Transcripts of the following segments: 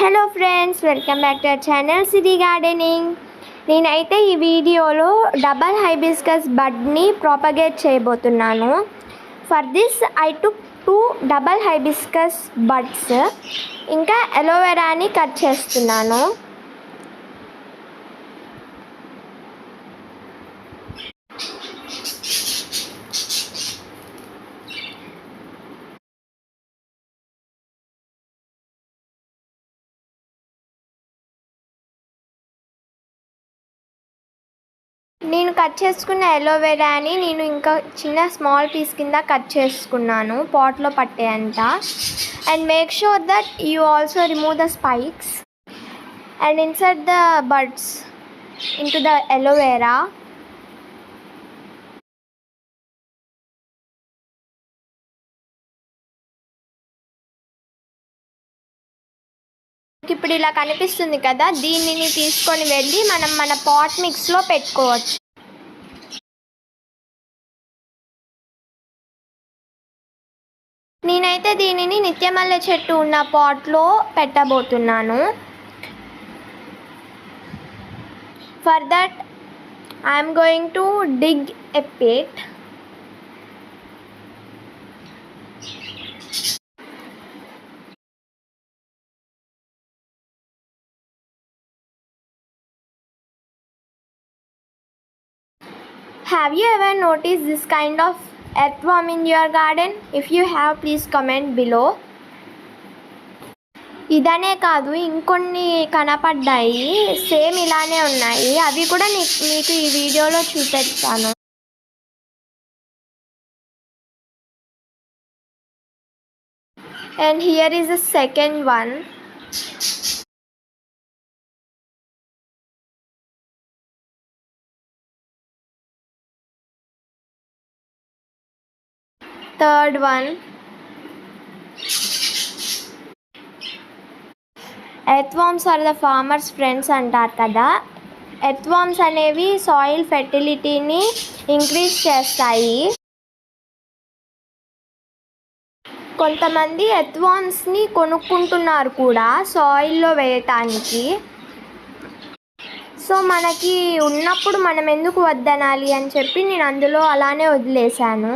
Hello friends welcome back to our channel city gardening నేనైతే ఈ వీడియోలో డబల్ హైబిస్కస్ బడ్ని ప్రాపగేట్ చేయబోతున్నాను. For this I took two double hibiscus buds ఇంకా ఎలోవెరాని కట్ చేస్తున్నాను. నేను కట్ చేసుకున్న ఎలోవెరాని నేను ఇంకా చిన్న స్మాల్ పీస్ కింద కట్ చేసుకున్నాను. పాట్లో పట్టేంత and make sure that you also remove the spikes and insert the buds into the aloe vera ఇప్పుడు ఇలా కనిపిస్తుంది కదా దీనిని తీసుకొని వెళ్ళి మనం మన పాట్ మిక్స్లో పెట్టుకోవచ్చు. నేనైతే దీనిని నిత్యమల్లె చెట్టు ఉన్న పాట్లో పెట్టబోతున్నాను. For that I'm going to dig a pit Have you ever noticed this kind of earthworm in your garden? If you have, please comment below. ఇదనే కాదు ఇంకొన్ని కనపడ్డాయి సేమ్ ఇలానే ఉన్నాయి అవి కూడా నీ- మీకు ఈ వీడియోలో చూపెడతాను and here is the second one third one earthworms are the farmers friends అంటారు కదా. ఎర్త్వామ్స్ అనేవి సాయిల్ ఫెర్టిలిటీని ఇంక్రీజ్ చేస్తాయి. కొంతమంది ఎర్త్వామ్స్ని కొనుక్కుంటున్నారు కూడా సాయిల్లో వేయటానికి. సో మనకి ఉన్నప్పుడు మనం ఎందుకు వద్దనాలి అని చెప్పి నేను అందులో అలానే వదిలేశాను.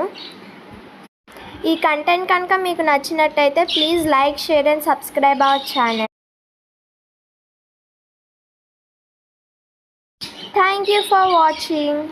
ఈ కంటెంట్ కనుక మీకు నచ్చినట్టయితే please like share and subscribe our channel thank you for watching